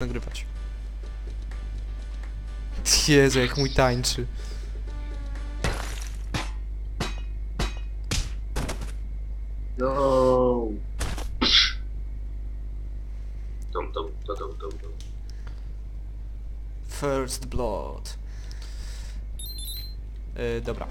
nagrywać. Jezu, jak mój tańczy. No. Dum, dum, dum, dum, dum, dum. First Blood. Yy, dobra.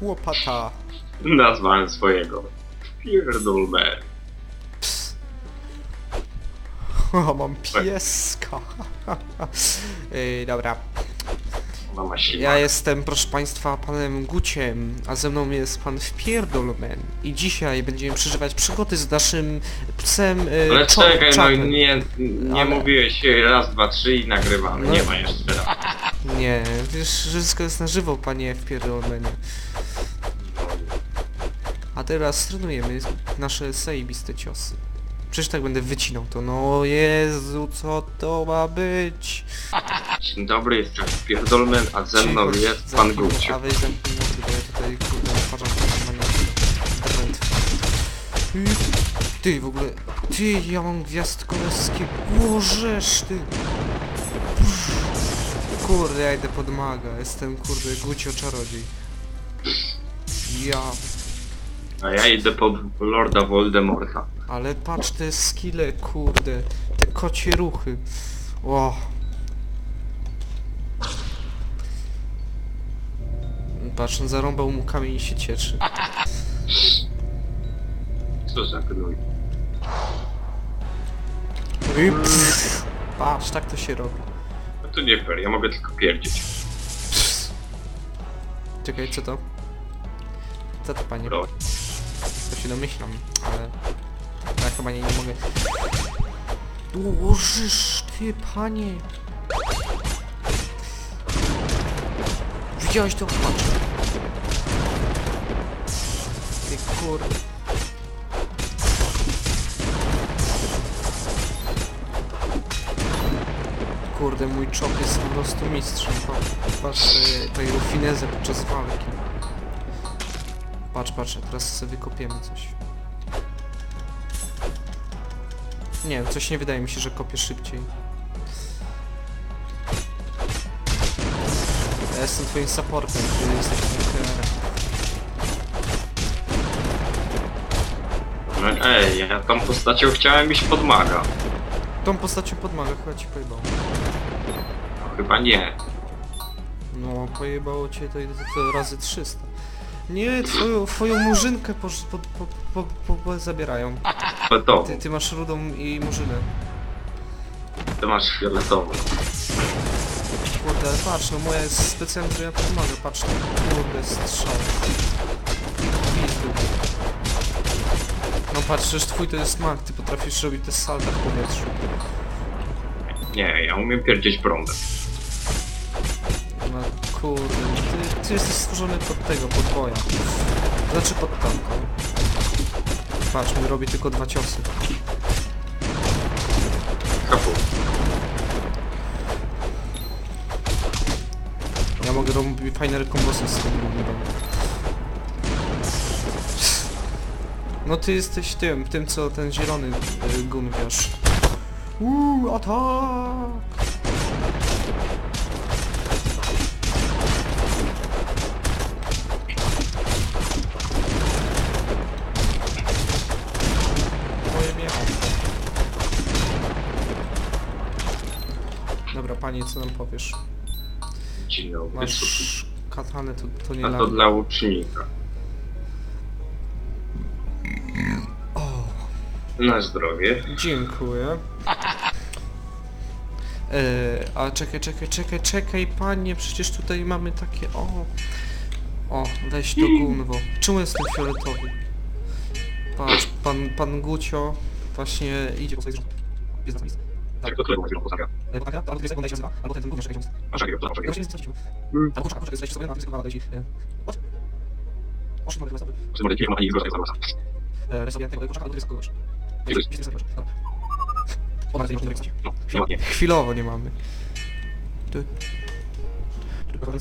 Łopata. Nazwałem swojego. Pierdolme. O, mam pieska. yy, dobra. Siłę. Ja jestem, proszę państwa, panem Guciem, a ze mną jest pan Wpierdolman. I dzisiaj będziemy przeżywać przygody z naszym psem yy, Ale Czo- czekaj, no Chatem. nie, nie Ale- mówiłeś raz, dwa, trzy i nagrywamy. No. Nie ma jeszcze raz. Nie, wiesz, że wszystko jest na żywo, panie Wpierdolmanie. A teraz trenujemy nasze zajebiste ciosy. Przecież tak będę wycinał to. No Jezu, co to ma być? Dzień dobry, jestem Pierdolmen, a ze mną Cicho, jest pan zamknij- Gucio. A weź zamknij bo ja tutaj kurde na internet. Ty w ogóle... Ty, ja mam gwiazdkoleskie... Łożesz ty! Kurde, ja idę pod maga. Jestem kurde Gucio czarodziej. Ja... A ja idę pod Lorda Voldemorta. Ale patrz te skille, kurde. Te kocie ruchy. Ło. Patrz, on zarąbał mu kamień i się cieczy. Co za gnój. I pff. Patrz, tak to się robi. No to nie fair, ja mogę tylko pierdzieć. Czekaj, co to? Co to, panie? Bro. To się domyślam, ale... Ja chyba nie, nie mogę... Łożysz, ty, panie! Widziałeś to? Patrz. Ty kurde. Kurde, mój czop jest po prostu mistrzem. Patrz, patrz e, to jego finezę podczas walki. Patrz, patrz, teraz sobie wykopiemy coś. Nie coś nie wydaje mi się, że kopię szybciej. Ja jestem twoim supportem, ty jesteś. No ej, ja tą postacią chciałem iść pod maga. Tą postacią podmaga chyba ci pojebało. No, chyba nie. No, pojebało cię to razy 300. Nie, twoją, twoją murzynkę po, po, po, po, po, po zabierają. Ty, ty masz rudą i murzynę. ty masz fioletową. Kurde, ale patrz, no moja jest specjalnie, że ja pomagę, patrz, no, kurde, strzał. Pizdu. No patrz, przecież twój to jest mag, ty potrafisz robić te salta w powietrzu. Nie, ja umiem pierdzieć prądem. No kurde, ty, ty jesteś stworzony pod tego, pod boja. Znaczy pod tamką. Patrz, mój robi tylko dwa ciosy. Kapu. Ja mogę robić fajne kombosy z tym gównem. No ty jesteś tym, tym co ten zielony y, gun wiesz. Uuu, atak! Panie, co nam powiesz? Dzień dobry. Masz katanę, to, to nie A to dla łucznika. O, Na zdrowie. dziękuję. E, a czekaj, czekaj, czekaj, czekaj, panie, przecież tutaj mamy takie, o. O, weź to gunwo. Czemu jestem fioletowy? Patrz, pan, pan Gucio właśnie idzie po sobie Jest na miejsce. Tak, to chwilą postawia. E, Pomaga, albo jest jak się nazywa, albo ten, ten gówniarz jakiś A czekaj, Ja czekaj. się nie. Mm. Albo poczekaj, poczekaj, jesteś sobie na skowała leci. Chodź. Poszli mogę sobie. Czy nie ma ani zgorszej zarosa. Weź sobie tego poczekaj, albo jest kogoś. Nie, to nie Dobra. Nie można No, nie nie. Chwilowo nie mamy. Tu. Tylko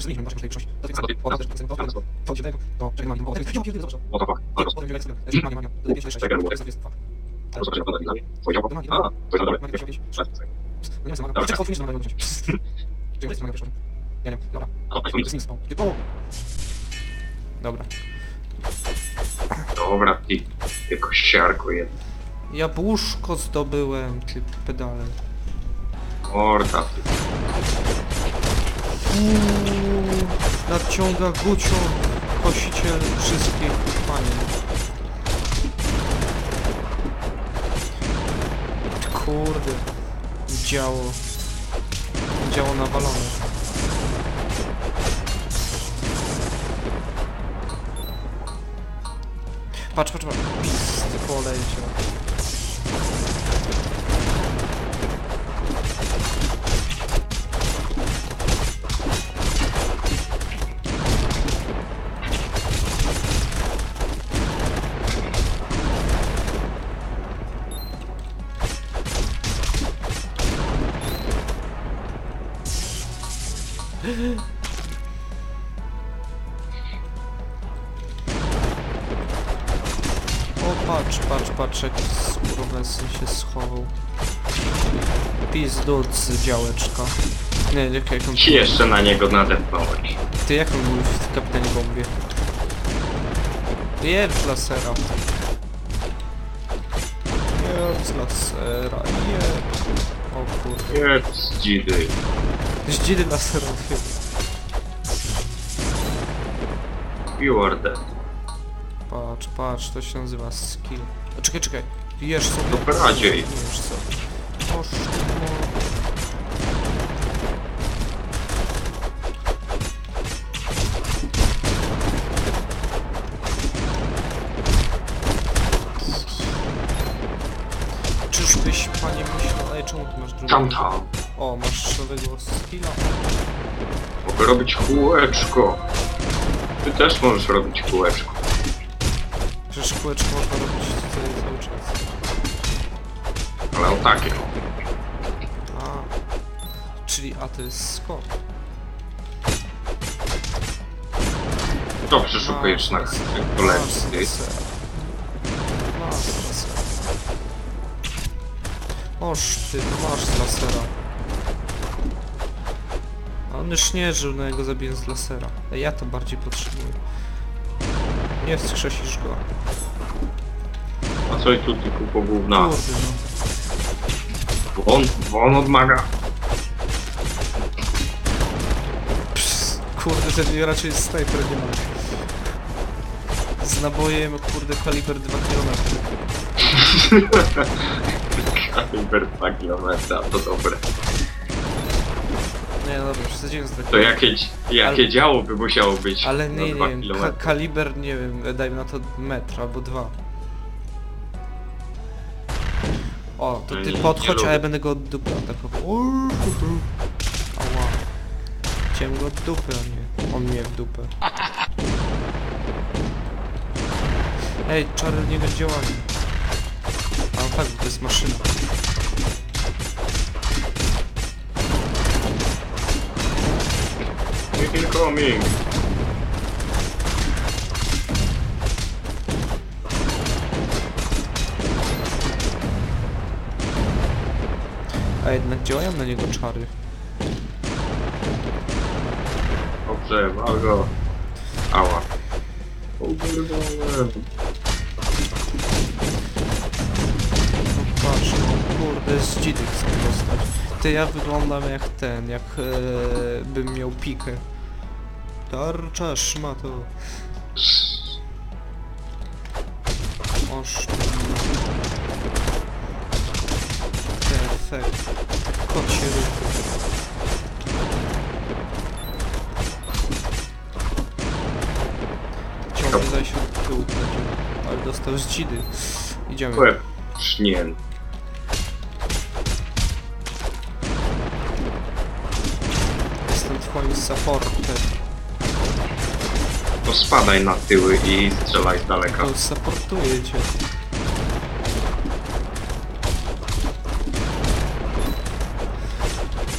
nie tego. To czekaj. Ja zobacz. What the fuck? Ale Potem wiele sobie. Jeszcze mam, mam. To jest 6. Czekaj, To jest 2. Dobra. Dobra, ty, jako siarko jedno. Jabłuszko zdobyłem, ty pedale. Morda, ty. Uuu, nadciąga Gucio, kosiciel wszystkich panien. Kurde, działo, działo nawalone. Patrz, patrz, patrz, pis, poleciał. O, patrz, patrz, patrz, jak skurwesy się schował. Pizdut z działeczka. Nie, jak, jak on... Ci jeszcze na niego nadepnąłeś. Ty, jak on mówił w kapitanie bombie? Jeb z lasera. Jeb z lasera, jeb. O kurde. Jedz, dzidy. Zdzidy laserowie. You are dead. Patrz, patrz, to się nazywa skill. A czekaj, czekaj. Jesz sobie. To radziej. Jesz sobie. Oż, Czyżbyś, panie, myślał... Ej, czemu ty masz drugi? Tam, tam. O, masz nowego skilla. Mogę robić kółeczko. Ty też możesz robić kółeczko. Przecież kółeczko można robić tutaj cały czas. Ale o takie. A, czyli A to jest skok. To przeszukujesz na Masz kolekcji. lasera. Oż ty, no masz z lasera. A on już nie żył, no ja go zabiję z lasera. Ej, ja to bardziej potrzebuję. Nie wskrzesisz go. A co i tu tylko po gówna? Kurde no. Won, won odmaga. Psz, kurde, ten raczej snajper nie ma. Z nabojem, kurde, kaliber 2 km. 2 km, to dobre. Nie, no dobra, przesadziłem z To jakie, jakie Ale- działo by musiało być Ale na nie, 2 nie wiem, km? ka kaliber, nie wiem, dajmy na to metr albo dwa. O, to No ty nie- podchodź, nie a ja będę go od dupy atakował. Uuu, Ała. Chciałem go od dupy, a nie on mnie w dupę. Ej, czary niego działają. A no tak, bo to jest maszyna. Incoming! A jednak działają na niego czary. Dobrze, wal go. Ała. Uderwałem. No patrz, no kurde, z dzidy chcę dostać. Ty, ja wyglądam jak ten, jak e, bym miał pikę. Tarcza, szmato. Oż. Perfekt. Kocie ruchy. Ciągle zaś od tyłu leciał, ale dostał z dzidy. Idziemy. Łeb sznień. Twoim supportem. To spadaj na tyły i strzelaj z daleka. To supportuję cię.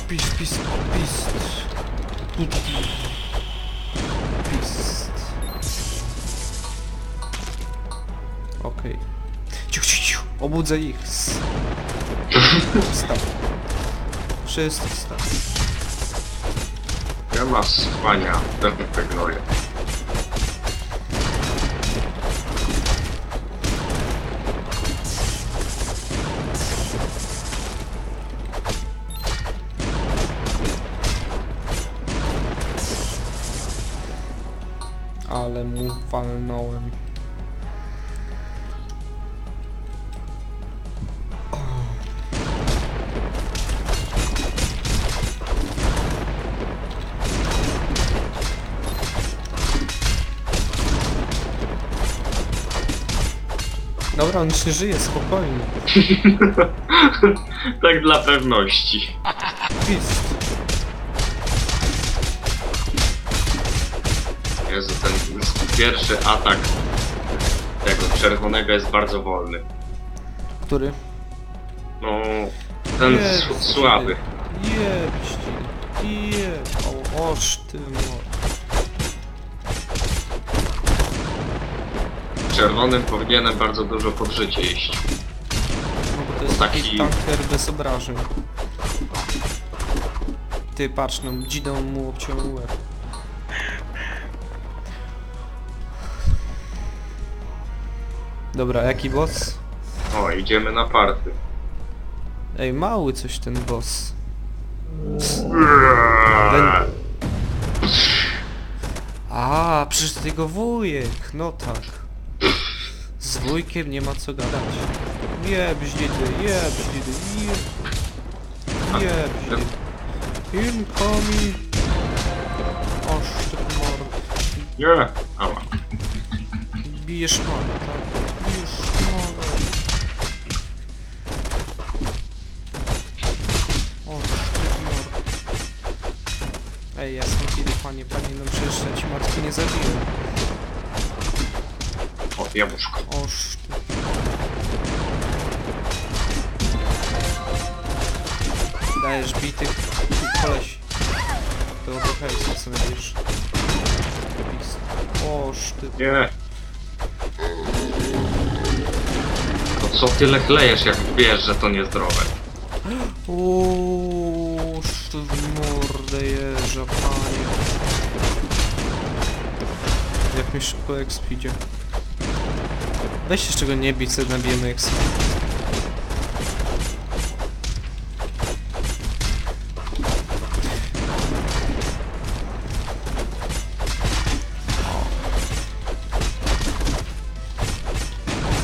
Pis, pis, pist. Pist. Okej. Ciu, ciu, ciu. O Obudzę ich. Wstaw. Wszyscy wstaw. Ja ma spania, ten gnoje. Ale mu walnąłem. Dobra, on nie żyje, spokojnie. tak dla pewności. Pist. Jezu, ten pierwszy atak tego czerwonego jest bardzo wolny. Który? No, ten s- słaby. Jebści. Jeb. O, oż ty mo. Czerwonym powinienem bardzo dużo podżycie iść. No bo to jest Taki- taki tanker bez obrażeń. Ty patrz, no dzidą mu obciął łeb. Dobra, jaki boss? O, idziemy na party. Ej, mały coś ten boss. A, przecież to jego wujek, no tak. Z wujkiem nie ma co gadać. Jeb, żnidy, jeb, żnidy, jeb. Jeb, żnidy. Incoming. Oż ty mord. Nie! Ała. Bijesz maga, tak? Bijesz maga. Oż ty mord. Ej, jasne kiedy panie, panie, no przecież ja ci matki nie zabiję. O, jabłuszko. Oż. Dajesz bitych koleś. To co będziesz. Pist. Oż ty. Nie! No co tyle chlejesz, jak wiesz, że to niezdrowe? Oż ty w mordę jeża, panie. Jak mi szybko exp idzie. Weź jeszcze go nie bić, sobie nabijemy exp.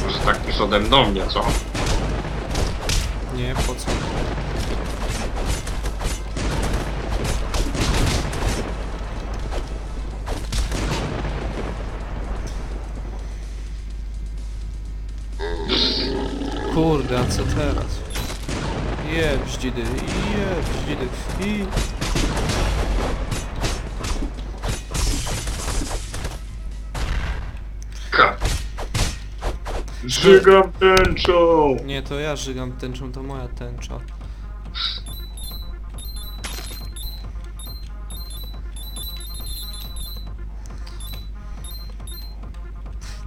Może tak przodem do mnie, co? A co teraz? Jeb, żdzidy, jeb, żdzidy, i... Ka. Żygam tęczą! Nie, to ja żygam tęczą, to moja tęcza.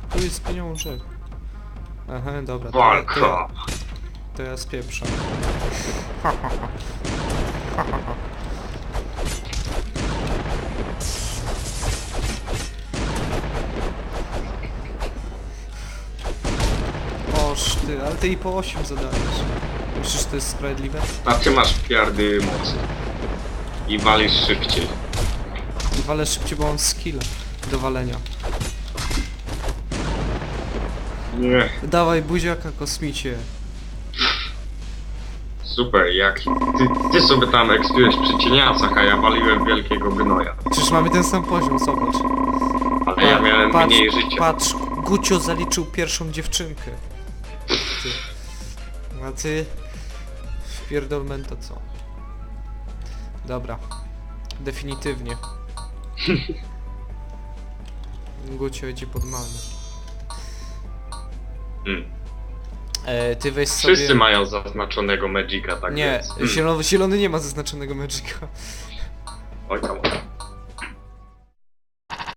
Tu jest pieniążek. Aha, dobra, to, Walka! To ja spieprzam. Ha, ha, ha. Ha, ha, ha. Oż ty, ale ty i po 8 zadajesz. Myślisz, że to jest sprawiedliwe? A ty masz piardy mocy. I walisz szybciej. Walę szybciej, bo mam skilla do walenia. Nie. Dawaj buziaka kosmicie. Super, jak ty, ty sobie tam ekspiłeś przy cieniacach, a ja waliłem wielkiego gnoja. Przecież mamy ten sam poziom, zobacz. Ale ja miałem patrz, mniej życia. Patrz, Gucio zaliczył pierwszą dziewczynkę. Ty. A ty... Wpierdolmen to co? Dobra. Definitywnie. Gucio idzie pod malmy. Hmm. E, ty weź sobie... Wszyscy mają zaznaczonego Magica, tak Nie, więc... Hmm. zielony, zielony nie ma zaznaczonego Magica. Oj tam.